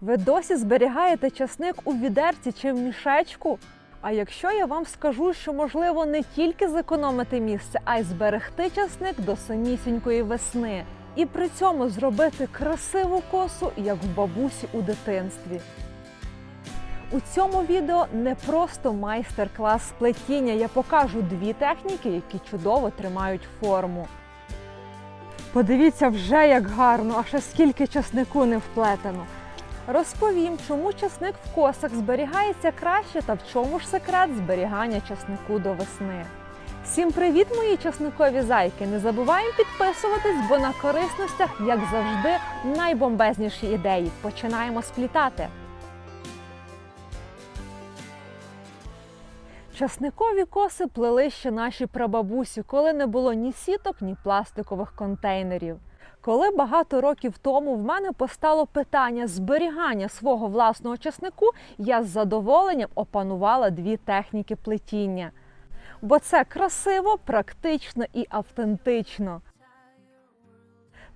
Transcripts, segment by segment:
Ви досі зберігаєте часник у відерці чи в мішечку? А якщо я вам скажу, що можливо не тільки зекономити місце, а й зберегти часник до самісінької весни, і при цьому зробити красиву косу, як в бабусі у дитинстві. У цьому відео не просто майстер-клас з плетіння. Я покажу дві техніки, які чудово тримають форму. Подивіться вже як гарно, а ще скільки часнику не вплетено. Розповім, чому часник в косах зберігається краще та в чому ж секрет зберігання часнику до весни. Всім привіт, мої часникові зайки! Не забуваємо підписуватись, бо на корисностях, як завжди, найбомбезніші ідеї. Починаємо сплітати. Часникові коси плели ще наші прабабусі, коли не було ні сіток, ні пластикових контейнерів. Коли багато років тому в мене постало питання зберігання свого власного часнику, я з задоволенням опанувала дві техніки плетіння. Бо це красиво, практично і автентично.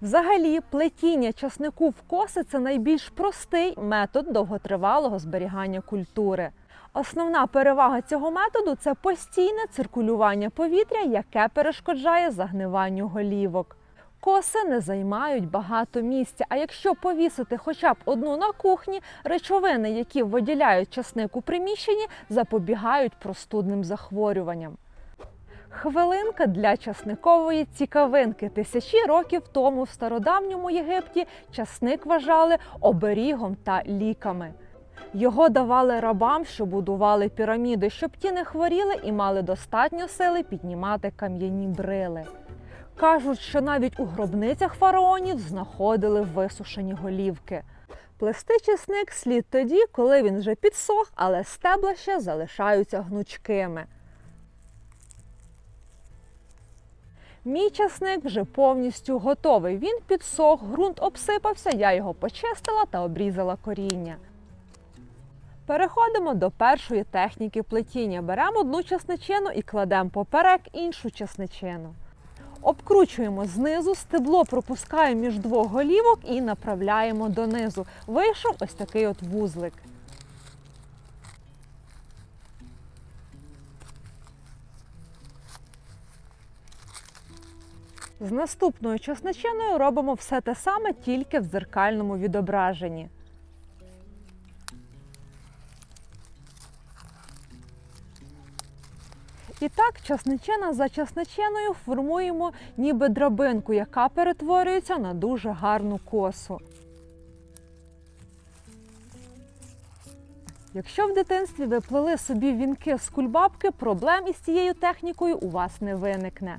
Взагалі, плетіння часнику в коси це найбільш простий метод довготривалого зберігання культури. Основна перевага цього методу це постійне циркулювання повітря, яке перешкоджає загниванню голівок. Коси не займають багато місця, а якщо повісити хоча б одну на кухні, речовини, які виділяють часник у приміщенні, запобігають простудним захворюванням. Хвилинка для часникової цікавинки. Тисячі років тому в стародавньому Єгипті часник вважали оберігом та ліками. Його давали рабам, що будували піраміди, щоб ті не хворіли і мали достатньо сили піднімати кам'яні брили. Кажуть, що навіть у гробницях фараонів знаходили висушені голівки. Плести чесник слід тоді, коли він вже підсох, але стебла ще залишаються гнучкими. Мій часник вже повністю готовий. Він підсох, ґрунт обсипався, я його почистила та обрізала коріння. Переходимо до першої техніки плетіння. Беремо одну часничину і кладемо поперек іншу часничину. Обкручуємо знизу, стебло пропускаємо між двох голівок і направляємо донизу. Вийшов ось такий от вузлик. З наступною часничиною робимо все те саме, тільки в дзеркальному відображенні. І так, часничина за часничиною формуємо ніби драбинку, яка перетворюється на дуже гарну косу. Якщо в дитинстві ви плели собі вінки з кульбабки, проблем із цією технікою у вас не виникне.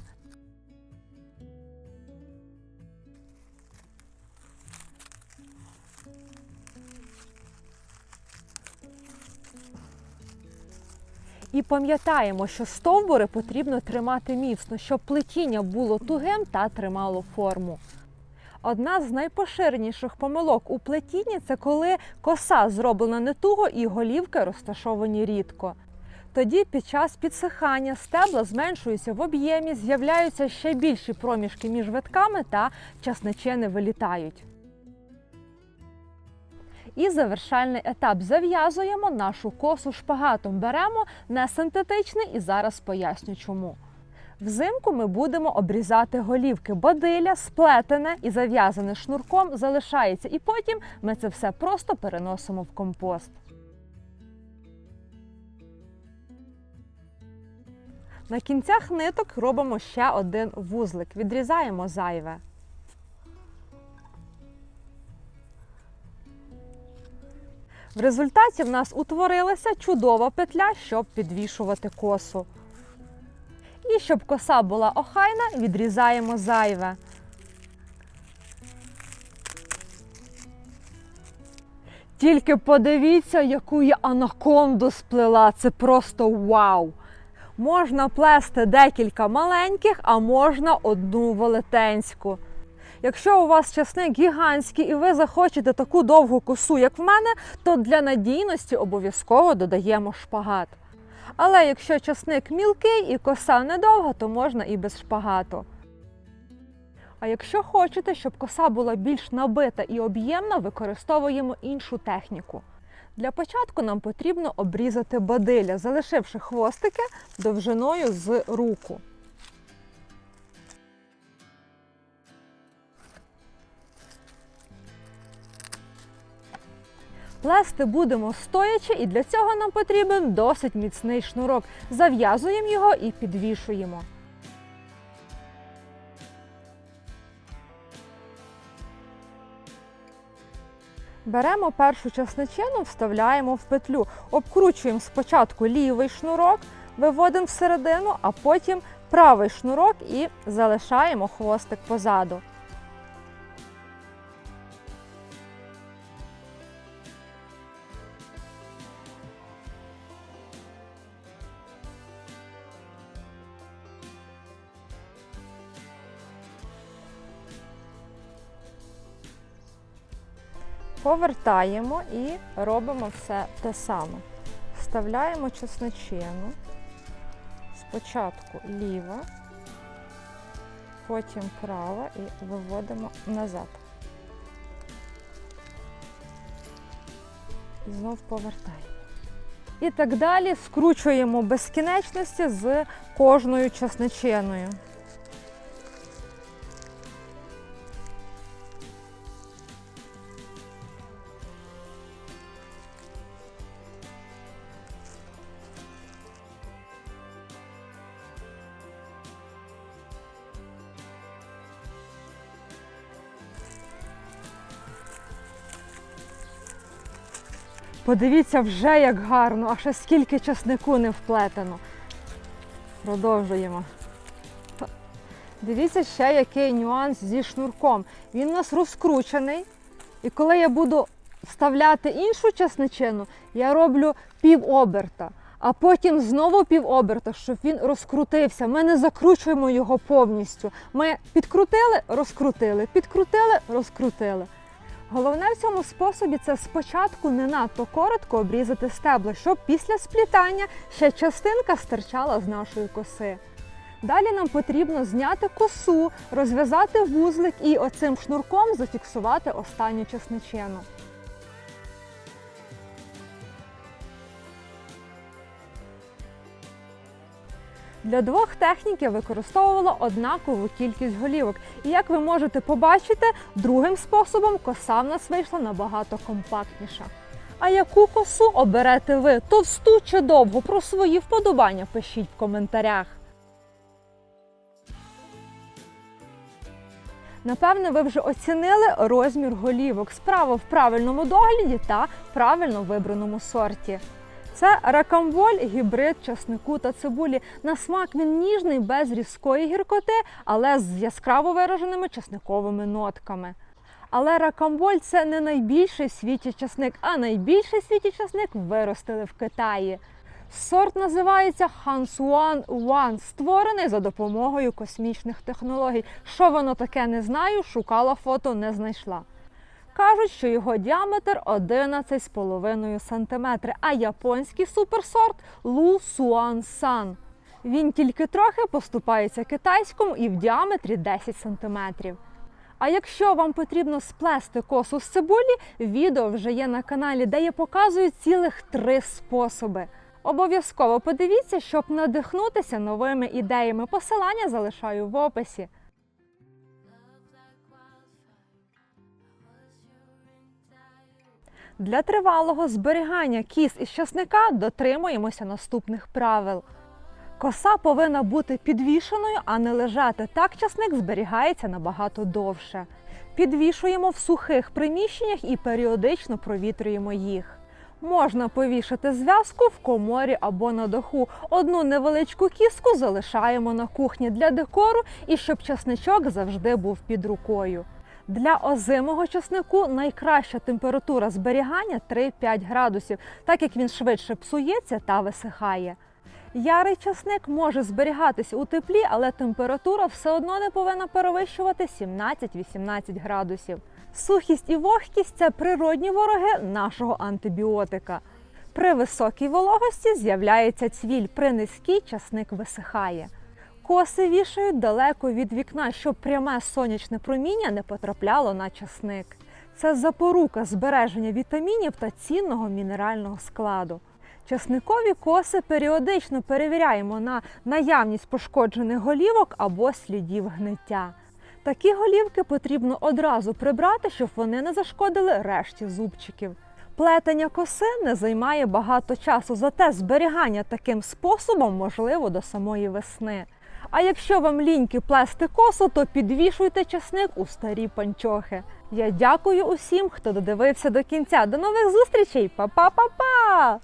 І пам'ятаємо, що стовбури потрібно тримати міцно, щоб плетіння було тугим та тримало форму. Одна з найпоширеніших помилок у плетінні це коли коса зроблена не туго і голівки розташовані рідко. Тоді під час підсихання стебла зменшуються в об'ємі, з'являються ще більші проміжки між витками та часничини вилітають. І завершальний етап зав'язуємо нашу косу шпагатом. Беремо не синтетичний і зараз поясню чому. Взимку ми будемо обрізати голівки, бадилля сплетене і зав'язане шнурком залишається, і потім ми це все просто переносимо в компост. На кінцях ниток робимо ще один вузлик, відрізаємо зайве. В результаті в нас утворилася чудова петля, щоб підвішувати косу. І щоб коса була охайна, відрізаємо зайве. Тільки подивіться, яку я анаконду сплела. Це просто вау! Можна плести декілька маленьких, а можна одну велетенську. Якщо у вас часник гігантський і ви захочете таку довгу косу, як в мене, то для надійності обов'язково додаємо шпагат. Але якщо часник мілкий і коса недовга, то можна і без шпагату. А якщо хочете, щоб коса була більш набита і об'ємна, використовуємо іншу техніку. Для початку нам потрібно обрізати бадилля, залишивши хвостики довжиною з руку. Плести будемо стоячи, і для цього нам потрібен досить міцний шнурок. Зав'язуємо його і підвішуємо. Беремо першу часничину, вставляємо в петлю, обкручуємо спочатку лівий шнурок, виводимо всередину, а потім правий шнурок і залишаємо хвостик позаду. Повертаємо і робимо все те саме. Вставляємо чесночину. Спочатку ліва, потім права і виводимо назад. І знов повертаємо. І так далі скручуємо безкінечності з кожною чесночиною. Подивіться вже як гарно, а ще скільки часнику не вплетено. Продовжуємо. Дивіться ще який нюанс зі шнурком. Він у нас розкручений. І коли я буду вставляти іншу часничину, я роблю пів оберта, а потім знову пів оберта, щоб він розкрутився. Ми не закручуємо його повністю. Ми підкрутили, розкрутили, підкрутили, розкрутили. Головне в цьому способі це спочатку не надто коротко обрізати стебла, щоб після сплітання ще частинка стирчала з нашої коси. Далі нам потрібно зняти косу, розв'язати вузлик і оцим шнурком зафіксувати останню чесничину. Для двох технік я використовувала однакову кількість голівок. І як ви можете побачити, другим способом коса в нас вийшла набагато компактніша. А яку косу оберете ви? Товсту чи довгу? Про свої вподобання пишіть в коментарях. Напевне, ви вже оцінили розмір голівок. Справа в правильному догляді та правильно вибраному сорті. Це ракамболь, гібрид часнику та цибулі. На смак він ніжний, без різкої гіркоти, але з яскраво вираженими часниковими нотками. Але ракамболь це не найбільший в світі часник, а найбільший в світі часник виростили в Китаї. Сорт називається Хансуан Уан, створений за допомогою космічних технологій. Що воно таке, не знаю, шукала фото, не знайшла. Кажуть, що його діаметр 11,5 см, а японський суперсорт Лу Суан Сан. Він тільки трохи поступається китайському і в діаметрі 10 см. А якщо вам потрібно сплести косу з цибулі, відео вже є на каналі, де я показую цілих три способи. Обов'язково подивіться, щоб надихнутися новими ідеями. Посилання залишаю в описі. Для тривалого зберігання кіс із часника дотримуємося наступних правил. Коса повинна бути підвішеною, а не лежати. Так часник зберігається набагато довше. Підвішуємо в сухих приміщеннях і періодично провітрюємо їх. Можна повішати зв'язку в коморі або на даху. Одну невеличку кіску залишаємо на кухні для декору і щоб часничок завжди був під рукою. Для озимого часнику найкраща температура зберігання 3-5 градусів, так як він швидше псується та висихає. Ярий часник може зберігатися у теплі, але температура все одно не повинна перевищувати 17-18 градусів. Сухість і вогкість це природні вороги нашого антибіотика. При високій вологості з'являється цвіль, при низькій часник висихає. Коси вішають далеко від вікна, щоб пряме сонячне проміння не потрапляло на часник. Це запорука збереження вітамінів та цінного мінерального складу. Часникові коси періодично перевіряємо на наявність пошкоджених голівок або слідів гниття. Такі голівки потрібно одразу прибрати, щоб вони не зашкодили решті зубчиків. Плетення коси не займає багато часу, зате зберігання таким способом можливо до самої весни. А якщо вам ліньки плести косу, то підвішуйте часник у старі панчохи. Я дякую усім, хто додивився до кінця. До нових зустрічей! Па-па-па-па!